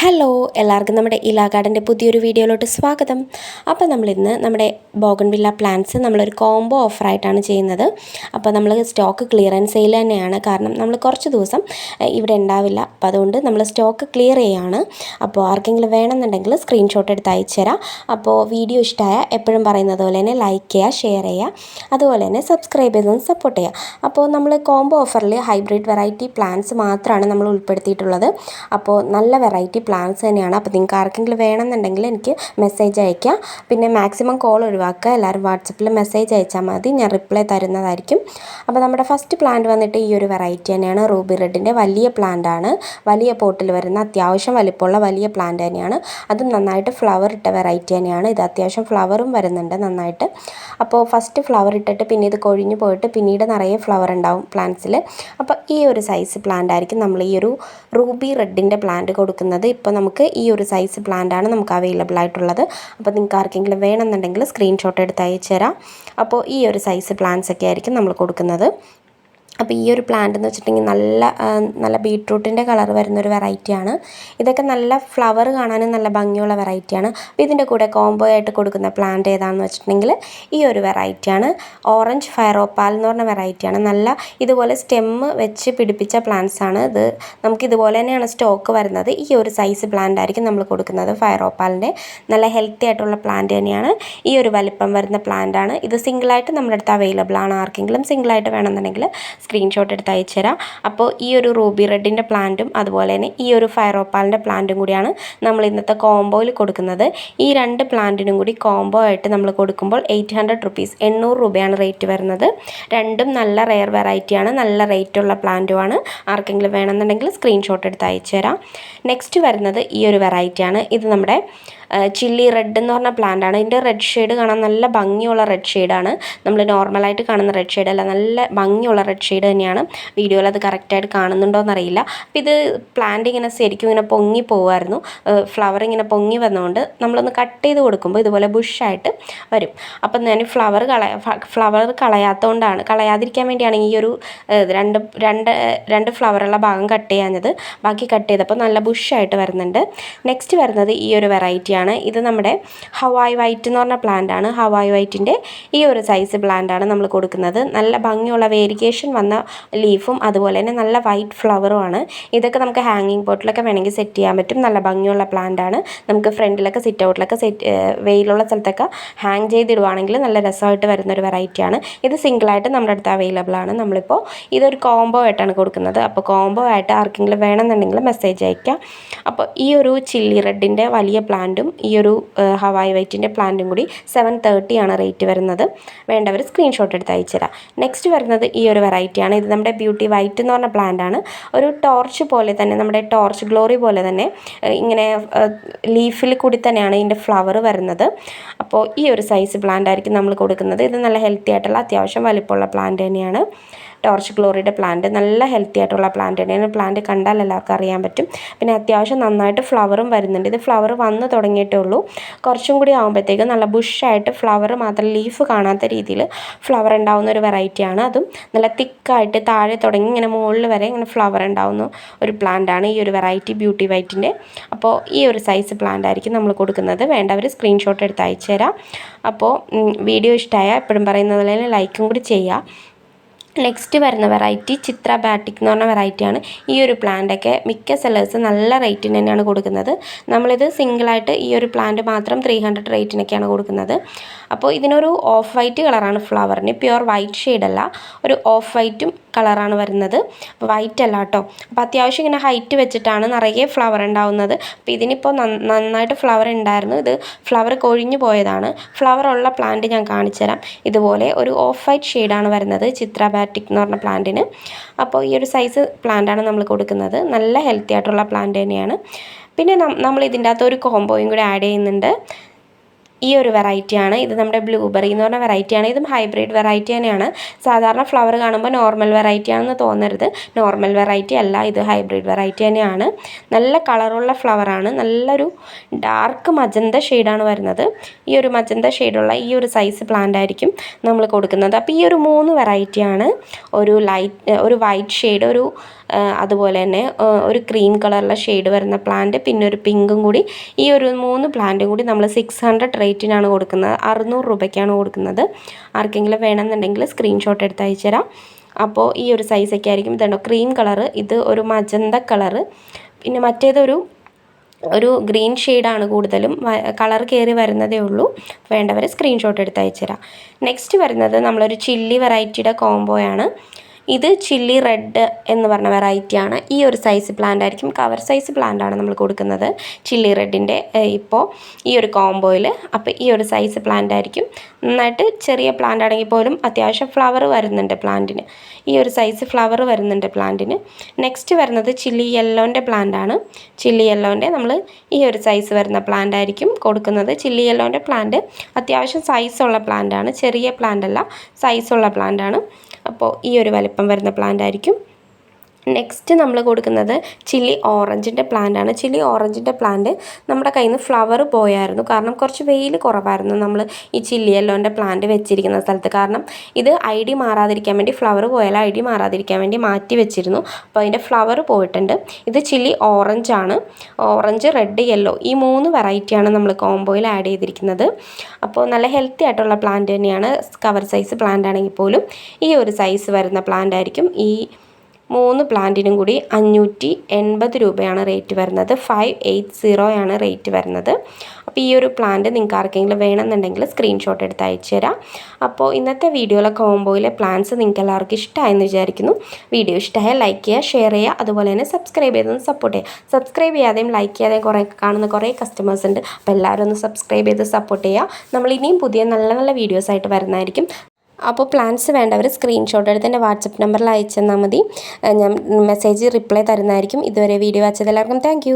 Hello എല്ലാവർക്കും നമ്മുടെ ഇലാ ഗാർഡന്റെ പുതിയൊരു വീഡിയോയിലോട്ട് സ്വാഗതം. അപ്പോൾ നമ്മളിന്ന് നമ്മുടെ ബോഗൺവില്ല പ്ലാന്റ്സ് നമ്മളൊരു കോംബോ ഓഫറായിട്ടാണ് ചെയ്യുന്നത്. അപ്പോൾ നമ്മൾ സ്റ്റോക്ക് ക്ലിയറൻസ് സെയിൽ തന്നെയാണ്. കാരണം നമ്മൾ കുറച്ച് ദിവസം ഇവിടെ ഉണ്ടാവില്ല. അപ്പോൾ അതുകൊണ്ട് നമ്മൾ സ്റ്റോക്ക് ക്ലിയർ ചെയ്യാണ്. അപ്പോൾ ആർക്കെങ്കിലും വേണമെന്നുണ്ടെങ്കിൽ സ്ക്രീൻഷോട്ട് എടുത്ത് അയച്ചു തരാം. അപ്പോൾ വീഡിയോ ഇഷ്ടമായ എപ്പോഴും പറയുന്നത് പോലെ തന്നെ ലൈക്ക് ചെയ്യുക ഷെയർ ചെയ്യുക അതുപോലെ തന്നെ സബ്സ്ക്രൈബ് ചെയ്തൊന്ന് സപ്പോർട്ട് ചെയ്യുക. അപ്പോൾ നമ്മൾ കോംബോ ഓഫറിൽ ഹൈബ്രിഡ് വെറൈറ്റി പ്ലാന്റ്സ് മാത്രമാണ് നമ്മൾ ഉൾപ്പെടുത്തിയിട്ടുള്ളത്. അപ്പോൾ നല്ല വെറൈറ്റി പ്ലാന്റ്സ് തന്നെയാണ്. അപ്പോൾ നിങ്ങൾക്ക് ആർക്കെങ്കിലും വേണമെന്നുണ്ടെങ്കിൽ എനിക്ക് മെസ്സേജ് അയയ്ക്കുക പിന്നെ മാക്സിമം കോൾ ഒഴിവാക്കുക. എല്ലാവരും വാട്സപ്പിൽ മെസ്സേജ് അയച്ചാൽ മതി. ഞാൻ റിപ്ലൈ തരുന്നതായിരിക്കും. അപ്പോൾ നമ്മുടെ ഫസ്റ്റ് പ്ലാന്റ് വന്നിട്ട് ഈ ഒരു വെറൈറ്റി തന്നെയാണ്. റൂബി റെഡിന്റെ വലിയ പ്ലാന്റ് ആണ്. വലിയ പോട്ടിൽ വരുന്ന അത്യാവശ്യം വലിപ്പമുള്ള വലിയ പ്ലാന്റ് തന്നെയാണ്. അതും നന്നായിട്ട് ഫ്ലവർ ഇട്ട വെറൈറ്റി തന്നെയാണ്. ഇത് അത്യാവശ്യം ഫ്ലവറും വരുന്നുണ്ട് നന്നായിട്ട്. അപ്പോൾ ഫസ്റ്റ് ഫ്ലവർ ഇട്ടിട്ട് പിന്നെ ഇത് കൊഴിഞ്ഞു പോയിട്ട് പിന്നീട് നിറയെ ഫ്ലവർ ഉണ്ടാവും പ്ലാന്റ്സിൽ അപ്പോൾ ഈ ഒരു സൈസ് പ്ലാന്റ് ആയിരിക്കും നമ്മൾ ഈ ഒരു റൂബി റെഡിന്റെ പ്ലാന്റ് കൊടുക്കുന്നത്. ഇപ്പോൾ നമുക്ക് ഈ ഒരു സൈസ് പ്ലാന്റാണ് നമുക്ക് അവൈലബിൾ ആയിട്ടുള്ളത്. അപ്പോൾ നിങ്ങൾക്ക് ആർക്കെങ്കിലും വേണമെന്നുണ്ടെങ്കിൽ സ്ക്രീൻഷോട്ട് എടുത്ത് അയച്ചു തരാം അപ്പോൾ ഈ ഒരു സൈസ് പ്ലാന്റ്സ് ഒക്കെ ആയിരിക്കും നമ്മൾ കൊടുക്കുന്നത്. അപ്പോൾ ഈ ഒരു പ്ലാന്റ് എന്ന് വെച്ചിട്ടുണ്ടെങ്കിൽ നല്ല നല്ല ബീട്രൂട്ടിന്റെ കളർ വരുന്ന വരുന്നൊരു വെറൈറ്റിയാണ് ഇതൊക്കെ നല്ല ഫ്ലവർ കാണാനും നല്ല ഭംഗിയുള്ള വെറൈറ്റിയാണ് അപ്പോൾ ഇതിന്റെ കൂടെ കോംബോ ആയിട്ട് കൊടുക്കുന്ന പ്ലാന്റ് ഏതാണെന്ന് വെച്ചിട്ടുണ്ടെങ്കിൽ ഈ ഒരു വെറൈറ്റിയാണ് ഓറഞ്ച് ഫയറോപ്പാൽ എന്ന് പറഞ്ഞ വെറൈറ്റിയാണ് നല്ല ഇതുപോലെ സ്റ്റെമ്മ് വെച്ച് പിടിപ്പിച്ച പ്ലാന്റ്സ് ആണ് ഇത്. നമുക്ക് ഇതുപോലെ തന്നെയാണ് സ്റ്റോക്ക് വരുന്നത്. ഈ ഒരു സൈസ് പ്ലാന്റ് ആയിരിക്കും നമ്മൾ കൊടുക്കുന്നത് ഫയറോപ്പാലിന്റെ നല്ല ഹെൽത്തി ആയിട്ടുള്ള പ്ലാന്റ് തന്നെയാണ്. ഈ ഒരു വലിപ്പം വരുന്ന പ്ലാന്റ് ആണ്. ഇത് സിംഗിളായിട്ട് നമ്മുടെ അടുത്ത് അവൈലബിൾ ആണ്. ആർക്കെങ്കിലും സിംഗിളായിട്ട് വേണമെന്നുണ്ടെങ്കിൽ സ്ക്രീൻഷോട്ട് എടുത്ത് അയച്ചു തരാം അപ്പോൾ ഈ ഒരു റൂബി റെഡിന്റെ പ്ലാന്റും അതുപോലെ തന്നെ ഈ ഒരു ഫയറോപ്പാലിന്റെ പ്ലാന്റും കൂടിയാണ് നമ്മൾ ഇന്നത്തെ കോംബോയിൽ കൊടുക്കുന്നത്. ഈ രണ്ട് പ്ലാന്റിനും കൂടി കോംബോ ആയിട്ട് നമ്മൾ കൊടുക്കുമ്പോൾ എയ്റ്റ് ഹൺഡ്രഡ് റുപ്പീസ് എണ്ണൂറ് രൂപയാണ് റേറ്റ് വരുന്നത്. രണ്ടും നല്ല റെയർ വെറൈറ്റിയാണ് നല്ല റേറ്റുള്ള പ്ലാന്റുമാണ്. ആർക്കെങ്കിലും വേണമെന്നുണ്ടെങ്കിൽ സ്ക്രീൻഷോട്ട് എടുത്ത് അയച്ചു തരാം നെക്സ്റ്റ് വരുന്നത് ഈ ഒരു വെറൈറ്റിയാണ് ഇത് നമ്മുടെ ചില്ലി റെഡ് എന്ന് പറഞ്ഞ പ്ലാന്റ് ആണ്. ഇതിന്റെ റെഡ് ഷെയ്ഡ് കാണാൻ നല്ല ഭംഗിയുള്ള റെഡ് ഷെയ്ഡാണ് നമ്മൾ നോർമലായിട്ട് കാണുന്ന റെഡ് ഷെയ്ഡ് അല്ല നല്ല ഭംഗിയുള്ള റെഡ് ഷെയ്ഡ് തന്നെയാണ്. വീഡിയോയിൽ അത് കറക്റ്റായിട്ട് കാണുന്നുണ്ടോ എന്നറിയില്ല അപ്പോൾ ഇത് പ്ലാന്റ് ഇങ്ങനെ ശരിക്കും ഇങ്ങനെ പൊങ്ങി പോകുമായിരുന്നു ഫ്ലവർ ഇങ്ങനെ പൊങ്ങി വന്നുകൊണ്ട് നമ്മളൊന്ന് കട്ട് ചെയ്ത് കൊടുക്കുമ്പോൾ ഇതുപോലെ ബുഷായിട്ട് വരും. അപ്പം ഞാൻ ഫ്ലവർ കളയ ഫ്ലവർ കളയാത്തതുകൊണ്ടാണ് കളയാതിരിക്കാൻ വേണ്ടിയാണ് ഈ ഒരു രണ്ട് രണ്ട് രണ്ട് ഫ്ലവറുള്ള ഭാഗം കട്ട് ചെയ്യാഞ്ഞത്. ബാക്കി കട്ട് ചെയ്തപ്പോൾ നല്ല ബുഷായിട്ട് വരുന്നുണ്ട്. നെക്സ്റ്റ് വരുന്നത് ഈ ഒരു വെറൈറ്റിയാണ് ഇത് നമ്മുടെ ഹവായ് വൈറ്റ് എന്ന് പറഞ്ഞ പ്ലാന്റ് ആണ്. ഹവായ് വൈറ്റിന്റെ ഈ ഒരു സൈസ് പ്ലാന്റ് ആണ് നമ്മൾ കൊടുക്കുന്നത്. നല്ല ഭംഗിയുള്ള വേരിയേഷൻ വന്ന ലീഫും അതുപോലെ തന്നെ നല്ല വൈറ്റ് ഫ്ലവറും ആണ്. ഇതൊക്കെ നമുക്ക് ഹാങ്ങിങ് പോട്ടിലൊക്കെ വേണമെങ്കിൽ സെറ്റ് ചെയ്യാൻ പറ്റും. നല്ല ഭംഗിയുള്ള പ്ലാന്റ് ആണ്. നമുക്ക് ഫ്രണ്ടിലൊക്കെ സിറ്റ് ഔട്ടിലൊക്കെ സെറ്റ് വെയിലുള്ള സ്ഥലത്തൊക്കെ ഹാങ് ചെയ്തിടുവാണെങ്കിൽ നല്ല രസമായിട്ട് വരുന്ന ഒരു വെറൈറ്റിയാണ് ഇത് സിംഗിളായിട്ട് നമ്മുടെ അടുത്ത് അവൈലബിൾ ആണ്. നമ്മളിപ്പോൾ ഇതൊരു കോംബോ ആയിട്ടാണ് കൊടുക്കുന്നത്. അപ്പോൾ കോംബോ ആയിട്ട് ആർക്കെങ്കിലും വേണമെന്നുണ്ടെങ്കിൽ മെസ്സേജ് അയക്കാം. അപ്പോൾ ഈ ഒരു ചില്ലി റെഡിന്റെ വലിയ പ്ലാന്റും ഈ ഒരു ഹവായ് വൈറ്റിന്റെ പ്ലാന്റും കൂടി സെവൻ തേർട്ടി ആണ് റേറ്റ് വരുന്നത്. വേണ്ടവർ സ്ക്രീൻഷോട്ട് എടുത്ത് അയച്ചുതരാം നെക്സ്റ്റ് വരുന്നത് ഈ ഒരു വെറൈറ്റിയാണ് ഇത് നമ്മുടെ ബ്യൂട്ടി വൈറ്റ് എന്ന് പറഞ്ഞ പ്ലാന്റ് ആണ്. ഒരു ടോർച്ച് പോലെ തന്നെ നമ്മുടെ ടോർച്ച് ഗ്ലോറി പോലെ തന്നെ ഇങ്ങനെ ലീഫിൽ കൂടി തന്നെയാണ് ഇതിന്റെ ഫ്ലവർ വരുന്നത്. അപ്പോൾ ഈ ഒരു സൈസ് പ്ലാന്റ് ആയിരിക്കും നമ്മൾ കൊടുക്കുന്നത്. ഇത് നല്ല ഹെൽത്തി ആയിട്ടുള്ള അത്യാവശ്യം വലിപ്പമുള്ള പ്ലാന്റ് തന്നെയാണ്. ടോർച്ച് ഗ്ലോറിയുടെ പ്ലാന്റ് നല്ല ഹെൽത്തി ആയിട്ടുള്ള പ്ലാന്റ് തന്നെയാണ്. പ്ലാന്റ് കണ്ടാൽ എല്ലാവർക്കും അറിയാൻ പറ്റും. പിന്നെ അത്യാവശ്യം നന്നായിട്ട് ഫ്ലവറും വരുന്നുണ്ട്. ഇത് ഫ്ലവർ വന്ന് തുടങ്ങിയിട്ടേ ഉള്ളൂ. കുറച്ചും കൂടി ആകുമ്പോഴത്തേക്കും നല്ല ബുഷായിട്ട് ഫ്ലവർ മാത്രം ലീഫ് കാണാത്ത രീതിയിൽ ഫ്ലവർ ഉണ്ടാവുന്ന ഒരു വെറൈറ്റിയാണ് അതും. നല്ല തിക്കായിട്ട് താഴെ തുടങ്ങി ഇങ്ങനെ മുകളിൽ വരെ ഇങ്ങനെ ഫ്ലവർ ഉണ്ടാവുന്ന ഒരു പ്ലാന്റാണ് ഈ ഒരു വെറൈറ്റി ബ്യൂട്ടി വൈറ്റിന്റെ അപ്പോൾ ഈ ഒരു സൈസ് പ്ലാന്റ് ആയിരിക്കും നമ്മൾ കൊടുക്കുന്നത്. വേണ്ടവർ സ്ക്രീൻഷോട്ട് എടുത്ത് അയച്ചു തരാം അപ്പോൾ വീഡിയോ ഇഷ്ടമായ എപ്പോഴും പറയുന്നതിൽ ലൈക്കും കൂടി ചെയ്യുക. നെക്സ്റ്റ് വരുന്ന വെറൈറ്റി ചിത്ര ബാറ്റിക് എന്ന് പറഞ്ഞ വെറൈറ്റിയാണ് ഈ ഒരു പ്ലാന്റൊക്കെ മിക്ക സെല്ലേഴ്സ് നല്ല റേറ്റിന് തന്നെയാണ് കൊടുക്കുന്നത്. നമ്മളിത് സിംഗിളായിട്ട് ഈ ഒരു പ്ലാന്റ് മാത്രം ത്രീ ഹൺഡ്രഡ് റേറ്റിനൊക്കെയാണ് കൊടുക്കുന്നത്. അപ്പോൾ ഇതിനൊരു ഓഫ് വൈറ്റ് കളറാണ് ഫ്ലവറിന് പ്യുവർ വൈറ്റ് ഷെയ്ഡല്ല ഒരു ഓഫ് വൈറ്റും കളറാണ് വരുന്നത്. അപ്പോൾ വൈറ്റ് അല്ല കേട്ടോ അപ്പോൾ അത്യാവശ്യം ഇങ്ങനെ ഹൈറ്റ് വെച്ചിട്ടാണ് നിറയെ ഫ്ലവർ ഉണ്ടാവുന്നത്. അപ്പോൾ ഇതിനിപ്പോൾ നന്നായിട്ട് ഫ്ലവർ ഉണ്ടായിരുന്നു. ഇത് ഫ്ലവർ കൊഴിഞ്ഞു പോയതാണ്. ഫ്ലവർ ഉള്ള പ്ലാന്റ് ഞാൻ കാണിച്ചു തരാം ഇതുപോലെ ഒരു ഓഫ് വൈറ്റ് ഷെയ്ഡാണ് വരുന്നത് ചിത്ര ബാറ്റിക് എന്ന് പറഞ്ഞ പ്ലാന്റിന്. അപ്പോൾ ഈ ഒരു സൈസ് പ്ലാന്റാണ് നമ്മൾ കൊടുക്കുന്നത്. നല്ല ഹെൽത്തി ആയിട്ടുള്ള പ്ലാന്റ് തന്നെയാണ്. പിന്നെ നമ്മൾ ഇതിന്റെ അകത്ത് ഒരു കോംബോയും കൂടി ആഡ് ചെയ്യുന്നുണ്ട്. ഈ ഒരു വെറൈറ്റിയാണ് ഇത് നമ്മുടെ ബ്ലൂബെറി എന്ന് പറഞ്ഞ വെറൈറ്റിയാണ് ഇതും ഹൈബ്രിഡ് വെറൈറ്റി തന്നെയാണ്. സാധാരണ ഫ്ലവർ കാണുമ്പോൾ നോർമൽ വെറൈറ്റി ആണെന്ന് തോന്നരുത്. നോർമൽ വെറൈറ്റി അല്ല ഇത് ഹൈബ്രിഡ് വെറൈറ്റി തന്നെയാണ്. നല്ല കളറുള്ള ഫ്ലവറാണ് നല്ലൊരു ഡാർക്ക് മജന്ത ഷെയ്ഡാണ് വരുന്നത്. ഈ ഒരു മജന്ത ഷെയ്ഡുള്ള ഈ ഒരു സൈസ് പ്ലാന്റ് ആയിരിക്കും നമ്മൾ കൊടുക്കുന്നത്. അപ്പോൾ ഈ ഒരു മൂന്ന് വെറൈറ്റിയാണ് ഒരു ലൈറ്റ് ഒരു വൈറ്റ് ഷെയ്ഡ് ഒരു അതുപോലെ തന്നെ ഒരു ക്രീം കളറിലെ ഷെയ്ഡ് വരുന്ന പ്ലാന്റ് പിന്നെ ഒരു പിങ്കും കൂടി ഈ ഒരു മൂന്ന് പ്ലാന്റും കൂടി നമ്മൾ സിക്സ് ഹൺഡ്രഡ് റേറ്റിനാണ് കൊടുക്കുന്നത്. അറുന്നൂറ് രൂപയ്ക്കാണ് കൊടുക്കുന്നത്. ആർക്കെങ്കിലും വേണമെന്നുണ്ടെങ്കിൽ സ്ക്രീൻഷോട്ട് എടുത്ത് അയച്ചു തരാം അപ്പോൾ ഈ ഒരു സൈസൊക്കെ ആയിരിക്കും. ഇതുണ്ടോ ക്രീം കളറ് ഇത് ഒരു മജന്ത കളറ് പിന്നെ മറ്റേതൊരു ഒരു ഗ്രീൻ ഷെയ്ഡാണ് കൂടുതലും കളർ കയറി വരുന്നതേ ഉള്ളൂ. വേണ്ടവർ സ്ക്രീൻഷോട്ട് എടുത്ത് അയച്ചു തരാം നെക്സ്റ്റ് വരുന്നത് നമ്മളൊരു ചില്ലി വെറൈറ്റിയുടെ കോംബോയാണ് ഇത് ചില്ലി റെഡ് എന്ന് പറഞ്ഞ വെറൈറ്റിയാണ് ഈ ഒരു സൈസ് പ്ലാന്റ് ആയിരിക്കും. കവർ സൈസ് പ്ലാന്റ് ആണ് നമ്മൾ കൊടുക്കുന്നത്. ചില്ലി റെഡിന്റെ ഇപ്പോൾ ഈ ഒരു കോംബോയിൽ അപ്പോൾ ഈ ഒരു സൈസ് പ്ലാന്റ് ആയിരിക്കും. നന്നായിട്ട് ചെറിയ പ്ലാന്റ് ആണെങ്കിൽ പോലും അത്യാവശ്യം ഫ്ലവർ വരുന്നുണ്ട് പ്ലാന്റിന് ഈ ഒരു സൈസ് ഫ്ലവർ വരുന്നുണ്ട് പ്ലാന്റിന് നെക്സ്റ്റ് വരുന്നത് ചില്ലി യെല്ലോന്റെ ആണ്. ചില്ലി യെല്ലോന്റെ നമ്മൾ ഈ ഒരു സൈസ് വരുന്ന പ്ലാന്റ് ആയിരിക്കും കൊടുക്കുന്നത്. ചില്ലി യെല്ലോന്റെ പ്ലാന്റ് അത്യാവശ്യം സൈസുള്ള പ്ലാന്റ് ആണ്. ചെറിയ പ്ലാന്റ് അല്ല സൈസുള്ള പ്ലാന്റ് ആണ്. അപ്പോൾ ഈ ഒരു വലിപ്പം വരുന്ന പ്ലാന്റ് ആയിരിക്കും. നെക്സ്റ്റ് നമ്മൾ കൊടുക്കുന്നത് ചില്ലി ഓറഞ്ചിന്റെ പ്ലാന്റ് ആണ്. ചില്ലി ഓറഞ്ചിന്റെ പ്ലാന്റ് നമ്മുടെ കയ്യിൽ നിന്ന് ഫ്ലവർ പോയായിരുന്നു. കാരണം കുറച്ച് വെയിൽ കുറവായിരുന്നു നമ്മൾ ഈ ചില്ലി യെല്ലോന്റെ പ്ലാന്റ് വെച്ചിരിക്കുന്ന സ്ഥലത്ത്. കാരണം ഇത് ഐ ഡി മാറാതിരിക്കാൻ വേണ്ടി ഫ്ലവർ പോയാൽ ഐ ഡി മാറാതിരിക്കാൻ വേണ്ടി മാറ്റി വെച്ചിരുന്നു. അപ്പോൾ അതിന്റെ ഫ്ലവർ പോയിട്ടുണ്ട്. ഇത് ചില്ലി ഓറഞ്ച് ആണ്. ഓറഞ്ച് റെഡ് യെല്ലോ ഈ മൂന്ന് വെറൈറ്റിയാണ് നമ്മൾ കോംബോയിൽ ആഡ് ചെയ്തിരിക്കുന്നത്. അപ്പോൾ നല്ല ഹെൽത്തി ആയിട്ടുള്ള പ്ലാന്റ് തന്നെയാണ്. കവർ സൈസ് പ്ലാന്റ് ആണെങ്കിൽ പോലും ഈ ഒരു സൈസ് വരുന്ന പ്ലാന്റ് ആയിരിക്കും ഈ മൂന്ന് പ്ലാന്റിനും കൂടി അഞ്ഞൂറ്റി എൺപത് രൂപയാണ് റേറ്റ് വരുന്നത്. ഫൈവ് എയ്റ്റ് സീറോയാണ് റേറ്റ് വരുന്നത്. അപ്പോൾ ഈ ഒരു പ്ലാന്റ് നിങ്ങൾക്ക് ആർക്കെങ്കിലും വേണമെന്നുണ്ടെങ്കിൽ സ്ക്രീൻഷോട്ട് എടുത്ത് അയച്ചു തരാം. അപ്പോൾ ഇന്നത്തെ വീഡിയോയിലെ കോംബോയിലെ പ്ലാന്റ്സ് നിങ്ങൾക്ക് എല്ലാവർക്കും ഇഷ്ടമായെന്ന് വിചാരിക്കുന്നു. വീഡിയോ ഇഷ്ടമായാൽ ലൈക്ക് ചെയ്യുക ഷെയർ ചെയ്യുക അതുപോലെ തന്നെ സബ്സ്ക്രൈബ് ചെയ്തൊന്ന് സപ്പോർട്ട് ചെയ്യുക. സബ്സ്ക്രൈബ് ചെയ്യാതെയും ലൈക്ക് ചെയ്യാതെയും കുറേ കാണുന്ന കുറേ കസ്റ്റമേഴ്സ് ഉണ്ട്. അപ്പോൾ എല്ലാവരും ഒന്ന് സബ്സ്ക്രൈബ് ചെയ്ത് സപ്പോർട്ട് ചെയ്യുക. നമ്മൾ ഇനിയും പുതിയ നല്ല നല്ല വീഡിയോസായിട്ട് വരുന്നതായിരിക്കും. അപ്പോൾ പ്ലാൻസ് വേണ്ടവർ സ്ക്രീൻഷോട്ട് എടുത്ത് എന്റെ വാട്സപ്പ് നമ്പറിൽ അയച്ചു തന്നാൽ മതി. ഞാൻ മെസ്സേജ് റിപ്ലൈ തരുന്നതായിരിക്കും. ഇതുവരെ വീഡിയോ വാച്ചത് എല്ലാവർക്കും താങ്ക്